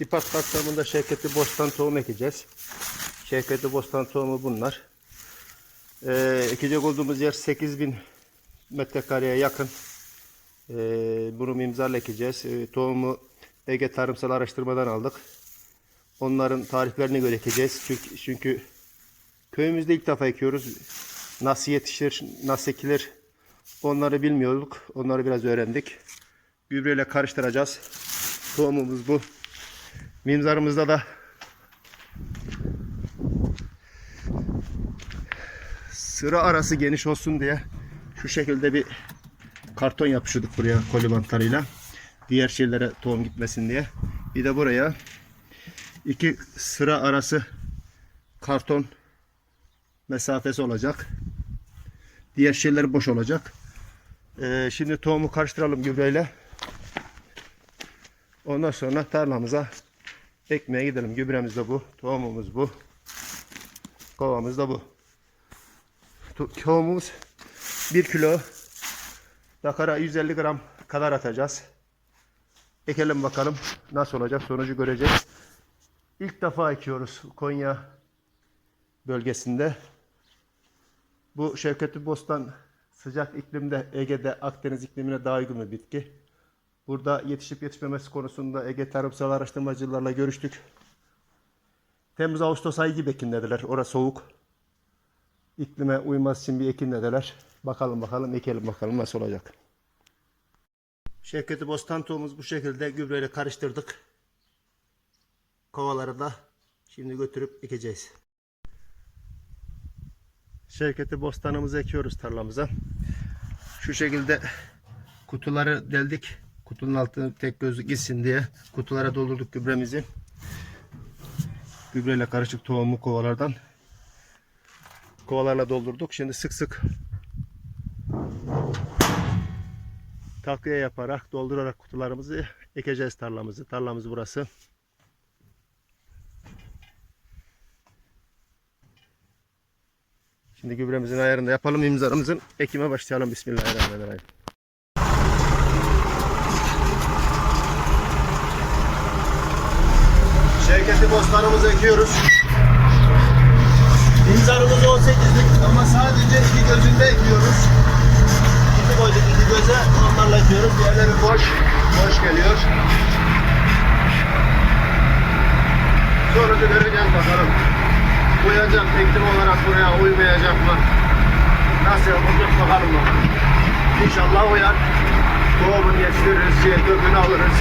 İpat kapsamında Şevketli Bostan tohum ekeceğiz. Şevketli Bostan tohumu bunlar. Ee, ekecek olduğumuz yer 8000 metrekareye yakın. Ee, bunu imzarla ekeceğiz. Ee, tohumu Ege Tarımsal Araştırmadan aldık. Onların tariflerini göre ekeceğiz. Çünkü, çünkü köyümüzde ilk defa ekiyoruz. Nasıl yetişir, nasıl ekilir onları bilmiyorduk. Onları biraz öğrendik. Gübreyle karıştıracağız. Tohumumuz bu. Mimzarımızda da sıra arası geniş olsun diye şu şekilde bir karton yapıştırdık buraya koli bantlarıyla. Diğer şeylere tohum gitmesin diye. Bir de buraya iki sıra arası karton mesafesi olacak. Diğer şeyler boş olacak. Ee, şimdi tohumu karıştıralım gübreyle. Ondan sonra tarlamıza ekmeye gidelim. Gübremiz de bu. Tohumumuz bu. Kovamız da bu. To- Tohumumuz 1 kilo. Dakara 150 gram kadar atacağız. Ekelim bakalım nasıl olacak sonucu göreceğiz. İlk defa ekiyoruz Konya bölgesinde. Bu Şevketli Bostan sıcak iklimde Ege'de Akdeniz iklimine daha uygun bir bitki. Burada yetişip yetişmemesi konusunda Ege Tarımsal Araştırmacılarla görüştük. Temmuz Ağustos ayı gibi ekin dediler. Orası soğuk. İklime uymaz için bir ekin dediler. Bakalım bakalım ekelim bakalım nasıl olacak. Şevketi Bostan tohumumuz bu şekilde gübreyle karıştırdık. Kovaları da şimdi götürüp ekeceğiz. Şevketi bostanımızı ekiyoruz tarlamıza. Şu şekilde kutuları deldik. Kutunun altına tek gözlük gitsin diye kutulara doldurduk gübremizi. Gübreyle karışık tohumu kovalardan kovalarla doldurduk. Şimdi sık sık takviye yaparak doldurarak kutularımızı ekeceğiz tarlamızı. Tarlamız burası. Şimdi gübremizin ayarını yapalım. imzarımızın ekime başlayalım. Bismillahirrahmanirrahim. Şevketi bostanımızı ekiyoruz. İmzarımız 18'lik ama sadece iki gözünde ekiyoruz. İki koyduk iki göze onlarla ekiyoruz. Diğerleri boş. Boş geliyor. Sonucu göreceğiz bakalım. Uyacak iklim olarak buraya uymayacak mı? Nasıl yapacak bakalım bakalım. İnşallah uyar. Tohumunu yetiştiririz, şey, kökünü alırız.